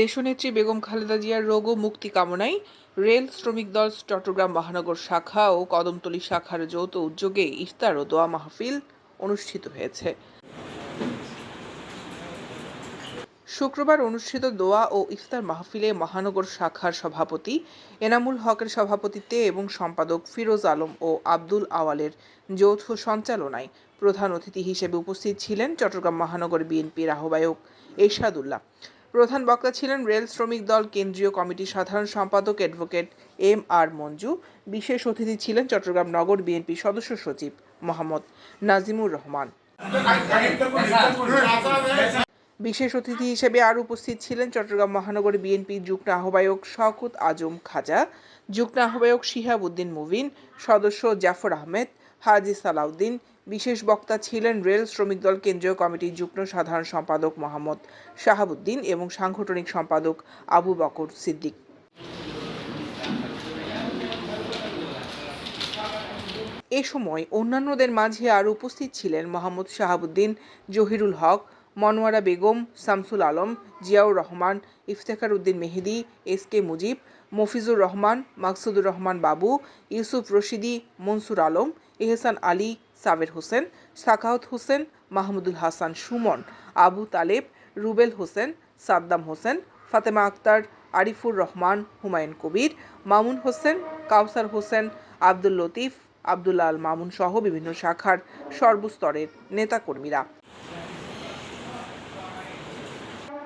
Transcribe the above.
দেশনেত্রী বেগম খালেদা জিয়ার রোগ ও মুক্তি কামনায় রেল শ্রমিক দল চট্টগ্রাম মহানগর শাখা ও কদমতলী শাখার যৌথ উদ্যোগে ইফতার ও দোয়া মাহফিল অনুষ্ঠিত হয়েছে। শুক্রবার অনুষ্ঠিত দোয়া ও ইফতার মাহফিলে মহানগর শাখার সভাপতি এনামুল হকের সভাপতিত্বে এবং সম্পাদক ফিরোজ আলম ও আব্দুল আওয়ালের যৌথ সঞ্চালনায় প্রধান অতিথি হিসেবে উপস্থিত ছিলেন চট্টগ্রাম মহানগর বিএনপির আহ্বায়ক এরশাদুল্লাহ। প্রধান বক্তা ছিলেন রেল শ্রমিক দল কেন্দ্রীয় কমিটির সাধারণ সম্পাদক অ্যাডভোকেট এম আর মঞ্জু, বিশেষ অতিথি ছিলেন চট্টগ্রাম নগর বিএনপি সদস্য সচিব মোহাম্মদ নাজিমুর রহমান। বিশেষ অতিথি হিসেবে আর উপস্থিত ছিলেন চট্টগ্রাম মহানগর বিএনপি যুগ্ম আহ্বায়ক শওকত আজম খাজা, যুগ্ম আহ্বায়ক শিহাব উদ্দিন মুবিন, সদস্য জাফর আহমেদ, হাজি সালাউদ্দিন, বিশেষ বক্তা ছিলেন রেল শ্রমিক দল কেন্দ্রীয় কমিটির যুগ্ম সাধারণ সম্পাদক মোহাম্মদ শাহাবুদ্দিন এবং সাংগঠনিক সম্পাদক আবু বকর সিদ্দিক। এ সময় অন্যান্যদের মাঝে আরও উপস্থিত ছিলেন মোহাম্মদ শাহাবুদ্দিন, জহিরুল হক মনোয়ারা বেগম, শামসুল আলম, জিয়াউর রহমান, ইফতেখার উদ্দিন মেহেদি, এস কে মুজিব, মফিজুর রহমান, মাকসুদুর রহমান বাবু, ইউসুফ রশিদি, মনসুর আলম, এহসান আলী, সাবের হোসেন, সাখাওয়াত হোসেন, মাহমুদুল হাসান সুমন, আবু তালেব, রুবেল হোসেন, সাদ্দাম হোসেন, ফাতেমা আক্তার, আরিফুর রহমান, হুমায়ুন কবির, মামুন হোসেন কাউসার হোসেন, আব্দুল লতিফ, আবদুল্লাহ আল মামুন সহ বিভিন্ন শাখার সর্বস্তরের নেতাকর্মীরা।